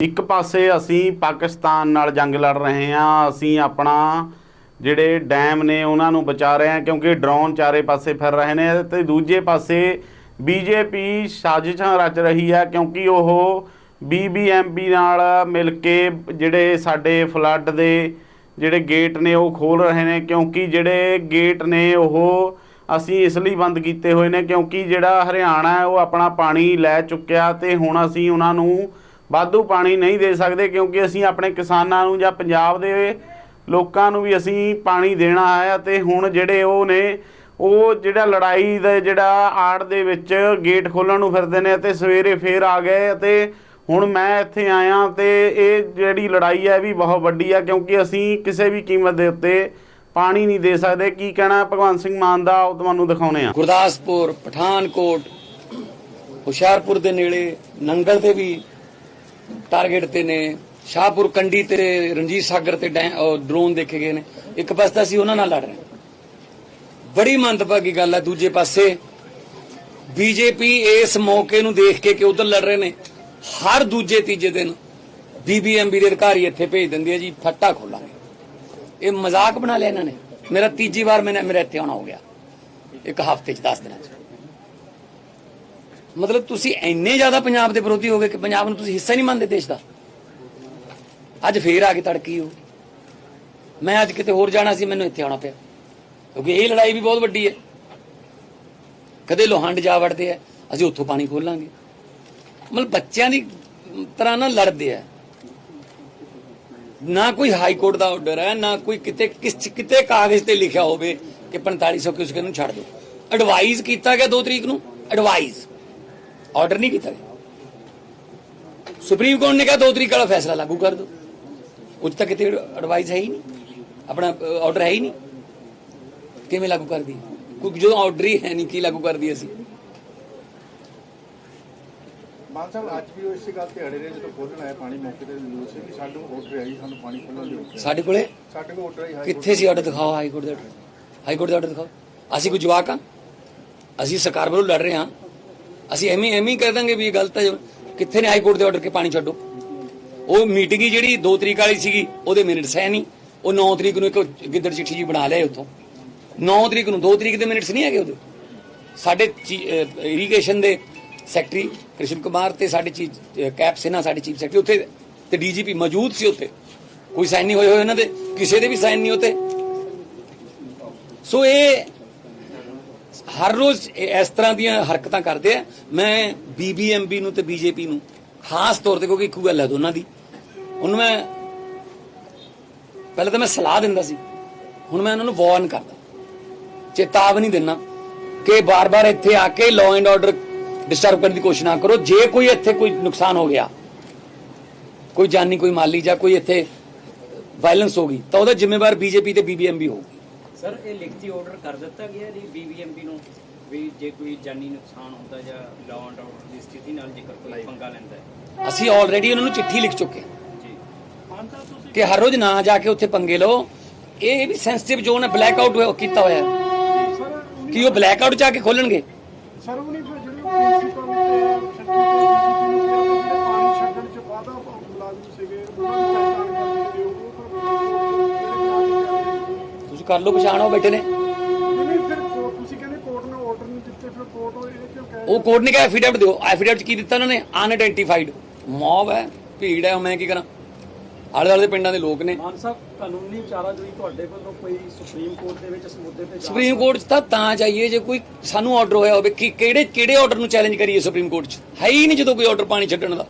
ਇੱਕ ਪਾਸੇ ਅਸੀਂ ਪਾਕਿਸਤਾਨ ਨਾਲ ਜੰਗ ਲੜ ਰਹੇ ਹਾਂ, ਅਸੀਂ ਆਪਣਾ ਜਿਹੜੇ ਡੈਮ ਨੇ ਉਹਨਾਂ ਨੂੰ ਬਚਾ ਰਹੇ ਹਾਂ ਕਿਉਂਕਿ ਡਰੋਨ ਚਾਰੇ ਪਾਸੇ ਫਿਰ ਰਹੇ ਨੇ ਤੇ ਦੂਜੇ ਪਾਸੇ ਬੀਜੇਪੀ ਸਾਜ਼ਿਸ਼ਾਂ ਰਚ ਰਹੀ ਹੈ ਕਿਉਂਕਿ ਉਹ ਬੀਬੀਐਮਬੀ ਨਾਲ ਮਿਲ ਕੇ ਜਿਹੜੇ ਸਾਡੇ ਫਲੱਡ ਦੇ ਜਿਹੜੇ ਗੇਟ ਨੇ ਉਹ ਖੋਲ ਰਹੇ ਨੇ ਕਿਉਂਕਿ ਜਿਹੜੇ ਗੇਟ ਨੇ ਉਹ ਅਸੀਂ ਇਸ ਲਈ ਬੰਦ ਕੀਤੇ ਹੋਏ ਨੇ ਕਿਉਂਕਿ ਜਿਹੜਾ ਹਰਿਆਣਾ ਹੈ ਉਹ ਆਪਣਾ ਪਾਣੀ ਲੈ ਚੁੱਕਿਆ ਤੇ ਹੁਣ ਅਸੀਂ ਉਹਨਾਂ ਨੂੰ ਵਾਧੂ ਪਾਣੀ ਨਹੀਂ ਦੇ ਸਕਦੇ ਕਿਉਂਕਿ ਅਸੀਂ ਆਪਣੇ ਕਿਸਾਨਾਂ ਨੂੰ ਜਾਂ ਪੰਜਾਬ ਦੇ ਲੋਕਾਂ ਨੂੰ ਵੀ ਅਸੀਂ ਪਾਣੀ ਦੇਣਾ ਹੈ ਅਤੇ ਹੁਣ ਜਿਹੜੇ ਉਹ ਨੇ, ਉਹ ਜਿਹੜਾ ਲੜਾਈ ਦਾ ਜਿਹੜਾ ਆੜ ਦੇ ਵਿੱਚ ਗੇਟ ਖੋਲਣ ਨੂੰ ਫਿਰਦੇ ਨੇ ਅਤੇ ਸਵੇਰੇ ਫੇਰ ਆ ਗਏ ਅਤੇ ਹੁਣ ਮੈਂ ਇੱਥੇ ਆਇਆ ਤੇ ਇਹ ਜਿਹੜੀ ਲੜਾਈ ਹੈ ਵੀ ਬਹੁਤ ਵੱਡੀ ਆ ਕਿਉਂਕਿ ਅਸੀਂ ਕਿਸੇ ਵੀ ਕੀਮਤ ਦੇ ਉੱਤੇ ਪਾਣੀ ਨਹੀਂ ਦੇ ਸਕਦੇ। ਕੀ ਕਹਿਣਾ ਭਗਵੰਤ ਸਿੰਘ ਮਾਨ ਦਾ? ਉਹ ਤੁਹਾਨੂੰ ਦਿਖਾਉਣੇ ਆ ਗੁਰਦਾਸਪੁਰ, ਪਠਾਨਕੋਟ, ਹੁਸ਼ਿਆਰਪੁਰ ਦੇ ਨੇੜੇ, ਨੰਗਲ ਤੇ ਵੀ ਟਾਰਗੇਟ ਤੇ ਨੇ, ਸ਼ਾਹਪੁਰ ਕੰਡੀ ਤੇ ਰਣਜੀਤ ਸਾਗਰ ਤੇ ਡਰੋਨ ਦੇਖੇ ਗਏ ਨੇ। ਇੱਕ ਪਾਸੇ ਤਾਂ ਅਸੀਂ ਉਹਨਾਂ ਨਾਲ ਲੜ ਰਹੇ ਬੜੀ ਮੰਦਭਾਗੀ ਗੱਲ ਹੈ। ਦੂਜੇ ਪਾਸੇ ਬੀਜੇਪੀ ਇਸ ਮੌਕੇ ਨੂੰ ਦੇਖ ਕੇ ਕਿ ਉਧਰ ਲੜ ਰਹੇ ਨੇ। ਹਰ ਦੂਜੇ ਤੀਜੇ ਦਿਨ ਬੀਬੀਐਮਬੀ ਦੇ ਅਧਿਕਾਰੀ ਇੱਥੇ ਭੇਜ ਦਿੰਦੇ ਆ ਜੀ, ਫੱਟਾ ਖੋਲਾਂਗੇ ਇਹ ਮਜ਼ਾਕ ਬਣਾ ਲਿਆ ਇਹਨਾਂ ਨੇ। ਮੇਰਾ ਤੀਜੀ ਵਾਰ ਮੈਨੇ ਮੇਰੇ ਇੱਥੇ ਆਉਣਾ ਹੋ ਗਿਆ। ਇੱਕ ਹਫ਼ਤੇ ਚ 10 ਦਿਨਾਂ ਚ। ਮਤਲਬ ਤੁਸੀਂ ਇੰਨੇ ਜ਼ਿਆਦਾ ਪੰਜਾਬ ਦੇ ਵਿਰੋਧੀ ਹੋ ਗਏ ਕਿ ਪੰਜਾਬ ਨੂੰ ਤੁਸੀਂ ਹਿੱਸਾ ਨਹੀਂ ਮੰਨਦੇ ਦੇਸ਼ ਦਾ। ਅੱਜ ਫੇਰ ਆ ਕੇ ਤੜਕੀ ਹੋ। ਮੈਂ ਅੱਜ ਕਿਤੇ ਹੋਰ ਜਾਣਾ ਸੀ, ਮੈਨੂੰ ਇੱਥੇ ਆਉਣਾ ਪਿਆ। ਕਿਉਂਕਿ ਇਹ ਲੜਾਈ ਵੀ ਬਹੁਤ ਵੱਡੀ ਹੈ। ਕਦੇ ਲੋਹੰਡ ਜਾ ਵੜਦੇ ਆ, ਅਸੀਂ ਉੱਥੋਂ ਪਾਣੀ ਖੋਲਾਂਗੇ। ਮਤਲਬ ਬੱਚਿਆਂ ਦੀ ਤਰ੍ਹਾਂ ਨਾਲ ਲੜਦੇ ਆ। ਨਾ ਕੋਈ ਹਾਈ ਕੋਰਟ ਦਾ ਆਰਡਰ ਹੈ, ਨਾ ਕੋਈ ਕਿਤੇ ਕਿਸ ਕਿਤੇ ਕਾਗਜ਼ ਤੇ ਲਿਖਿਆ ਹੋਵੇ ਕਿ 4500 ਕਿਉਂ ਨੂੰ ਛੱਡ ਦਿਓ ਐਡਵਾਈਜ਼ ਕੀਤਾ ਗਿਆ 2 ਤਰੀਕ ਨੂੰ ਐਡਵਾਈਜ਼ ਆਰਡਰ ਨਹੀਂ ਕੀਤਾ ਗਿਆ। ਸੁਪਰੀਮ ਕੋਰਟ ਨੇ ਕਿਹਾ 2 ਤਰੀਕ ਵਾਲਾ ਫੈਸਲਾ ਲਾਗੂ ਕਰ ਦਿਓ। ਉੱਚ ਤੱਕ ਕਿਤੇ ਐਡਵਾਈਜ਼ ਹੈ ਹੀ ਨਹੀਂ। ਆਪਣਾ ਆਰਡਰ ਹੈ ਹੀ ਨਹੀਂ। ਕਿਵੇਂ ਲਾਗੂ ਕਰ ਦੀ ਕਿਉਂਕਿ ਜਦੋਂ ਆਰਡਰ ਹੀ ਹੈ ਨਹੀਂ ਕੀ ਲਾਗੂ ਕਰ ਦੀ ਅਸੀਂ? ਮਾਨ ਸਾਹਿਬ ਅੱਜ ਵੀ ਉਹ ਇਸੇ ਗੱਲ ਤੇ ਅੜੇ ਰਹੇ ਜਦੋਂ ਖੋਲਣ ਆਇਆ ਪਾਣੀ ਮੌਕੇ ਤੇ ਨਿਊਜ਼ ਸੀ ਕਿ ਸਾਨੂੰ ਆਰਡਰ ਆਈ ਸਾਨੂੰ ਪਾਣੀ ਖੋਲਣ ਦਿਓ ਸਾਡੇ ਕੋਲੇ? ਸਾਡੇ ਕੋਲ ਆਰਡਰ ਆਈ ਹਾਈ ਕਿੱਥੇ ਸੀ ਆਰਡਰ ਦਿਖਾਓ ਹਾਈ ਕੋਰਟ ਦਾ ਹਾਈ ਕੋਰਟ ਦਾ ਆਰਡਰ ਦਿਖਾਓ। ਅਸੀਂ ਕੋਈ ਜਵਾਕ ਆ ਅਸੀਂ ਸਰਕਾਰ ਵੱਲੋਂ ਲੜ ਰਹੇ ਹਾਂ। ਅਸੀਂ ਐਵੇਂ ਐਵੇਂ ਹੀ ਕਹਿ ਦਾਂਗੇ ਵੀ ਇਹ ਗਲਤ ਹੈ, ਕਿੱਥੇ ਨੇ ਹਾਈ ਕੋਰਟ ਦੇ ਆਰਡਰ ਕੇ ਪਾਣੀ ਛੱਡੋ? ਉਹ ਮੀਟਿੰਗ ਹੀ ਜਿਹੜੀ 2 ਤਰੀਕ ਵਾਲੀ ਸੀਗੀ, ਉਹਦੇ ਮਿੰਟਸ ਹੈ ਨਹੀਂ। ਉਹ 9 ਤਰੀਕ ਨੂੰ ਇੱਕ ਗਿੱਦੜ ਚਿੱਠੀ ਜੀ ਬਣਾ ਲਿਆ ਉੱਥੋਂ। 9 ਤਰੀਕ ਨੂੰ 2 ਤਰੀਕ ਦੇ ਮਿੰਟਸ ਨਹੀਂ ਹੈਗੇ ਉਹਦੇ। ਸਾਡੇ ਇਰੀਗੇਸ਼ਨ ਦੇ ਸੈਕਟਰੀ ਕ੍ਰਿਸ਼ਨ ਕੁਮਾਰ ਤੇ ਸਾਡੇ ਚੀਫ ਕੈਪ ਸਿਨਾ ਸਾਡੇ ਚੀਫ ਸੈਕਟਰੀ ਉੱਥੇ ਤੇ ਡੀਜੀਪੀ ਮੌਜੂਦ ਸੀ ਉੱਥੇ। ਕੋਈ ਸਾਈਨ ਨਹੀਂ ਹੋਏ ਹੋਏ ਇਹਨਾਂ ਦੇ। ਕਿਸੇ ਦੇ ਵੀ ਸਾਈਨ ਨਹੀਂ ਉੱਥੇ। ਸੋ ਇਹ ਹਰ ਰੋਜ਼ ਇਸ ਤਰ੍ਹਾਂ ਦੀਆਂ ਹਰਕਤਾਂ ਕਰਦੇ ਆ। ਮੈਂ ਬੀਬੀਐਮਬੀ ਨੂੰ ਤੇ ਬੀਜੇਪੀ ਨੂੰ ਖਾਸ ਤੌਰ ਤੇ ਕਿਉਂਕਿ ਇੱਕੋ ਗੱਲ ਹੈ ਦੋਨਾਂ ਦੀ। ਹੁਣ ਮੈਂ ਪਹਿਲਾਂ ਤਾਂ ਮੈਂ ਸਲਾਹ ਦਿੰਦਾ ਸੀ। ਹੁਣ ਮੈਂ ਉਹਨਾਂ ਨੂੰ ਵਾਰਨ ਕਰਦਾ। ਚੇਤਾਵਨੀ ਦਿੰਦਾ ਕਿ ਬਾਰ-ਬਾਰ ਇੱਥੇ ਆ ਕੇ ਲਾਅ ਐਂਡ ਆਰਡਰ ਡਿਸਟਰਬ ਕਰਨ ਦੀ ਕੋਸ਼ਿਸ਼ ਨਾ ਕਰੋ। ਜੇ ਕੋਈ ਇੱਥੇ ਕੋਈ ਨੁਕਸਾਨ ਹੋ ਗਿਆ, ਕੋਈ ਜਾਨੀ, ਕੋਈ ਮਾਲੀ ਜਾਂ ਕੋਈ ਇੱਥੇ ਵਾਇਲੈਂਸ ਹੋ ਗਈ, ਤਾਂ ਉਹਦਾ ਜ਼ਿੰਮੇਵਾਰ ਬੀਜੇਪੀ ਤੇ ਬੀਬੀਐਮਬੀ ਹੋਊਗੀ। ਸਰ ਇਹ ਲਿਖਤੀ ਆਰਡਰ ਕਰ ਦਿੱਤਾ ਗਿਆ ਜੀ ਬੀਬੀਐਮਪੀ ਨੂੰ ਵੀ ਜੇ ਕੋਈ ਜਾਨੀ ਨੁਕਸਾਨ ਹੁੰਦਾ ਜਾਂ ਲਾਅ ਐਂਡ ਆਰਡਰ ਦੀ ਸਥਿਤੀ ਨਾਲ ਜੇਕਰ ਕੋਈ ਪੰਗਾ ਲੈਂਦਾ ਹੈ। ਅਸੀਂ ਆਲਰੇਡੀ ਉਹਨਾਂ ਨੂੰ ਚਿੱਠੀ ਲਿਖ ਚੁੱਕੇ ਹਾਂ। ਜੀ। ਕਿ ਹਰ ਰੋਜ਼ ਨਾ ਜਾ ਕੇ ਉੱਥੇ ਪੰਗੇ ਲਓ। ਇਹ ਵੀ ਸੈਂਸਿਟਿਵ ਜ਼ੋਨ ਹੈ ਬਲੈਕ ਆਊਟ ਕੀਤਾ ਹੋਇਆ। ਹੈ ਕਿ ਉਹ ਬਲੈਕ ਆਊਟ ਜਾ ਕੇ ਖੋਲਣਗੇ? ਸਰ ਉਹ ਨਹੀਂ ਫਿਰ ਜਿਹੜੇ ਪ੍ਰਿੰਸੀਪਲ ਤੇ ਪਾਣੀ ਛੱਡਣ ਚ ਵਾਧਾ ਮੁਲਾਜ਼ਮ ਸੀਗੇ ਉਹਨਾਂ ਦੀ ਪਹਿਚਾਣ ਕਰਕੇ ਉਹ ਕਰ ਲਓ ਪਛਾਣ ਉਹ ਬੈਠੇ ਨੇ। ਨਹੀਂ ਫਿਰ ਕੋਰਟ ਤੁਸੀਂ ਕਹਿੰਦੇ ਕੋਰਟ ਨੇ ਆਰਡਰ ਨਹੀਂ ਦਿੱਤੇ ਫਿਰ ਕੋਰਟ ਉਹ ਇਹ ਕਿਉਂ ਕਹਿ ਉਹ ਕੋਰਟ ਨੇ ਕਿਹਾ ਐਫੀਡੈਵਿਟ ਦਿਓ। ਐਫੀਡੈਵਿਟ ਕੀ ਦਿੱਤਾ ਉਹਨਾਂ ਨੇ? ਅਨਆਇਡੈਂਟੀਫਾਈਡ ਮੌਬ ਹੈ ਭੀੜ ਹੈ ਮੈਂ ਕੀ ਕਰਾਂ? ਆਲੇ ਦੁਆਲੇ ਦੇ ਪਿੰਡਾਂ ਦੇ ਲੋਕ ਨੇ। ਮਾਨ ਸਾਹਿਬ ਕਾਨੂੰਨੀ ਵਿਚਾਰਾਜੋਈ ਤੁਹਾਡੇ ਵੱਲੋਂ ਕੋਈ ਸੁਪਰੀਮ ਕੋਰਟ ਦੇ ਵਿੱਚ ਇਸ ਮੁੱਦੇ ਤੇ ਜਾ ਸੁਪਰੀਮ ਕੋਰਟ 'ਚ ਤਾਂ ਤਾਂ ਜਾਈਏ ਜੇ ਕੋਈ ਸਾਨੂੰ ਆਰਡਰ ਹੋਇਆ ਹੋਵੇ ਕਿ ਕਿਹੜੇ ਕਿਹੜੇ ਆਰਡਰ ਨੂੰ ਚੈਲੰਜ ਕਰੀਏ ਸੁਪਰੀਮ ਕੋਰਟ 'ਚ? ਹੈ ਹੀ ਨਹੀਂ ਜਦੋਂ ਕੋਈ ਆਰਡਰ ਪਾਣੀ ਛੱਡਣ ਦਾ।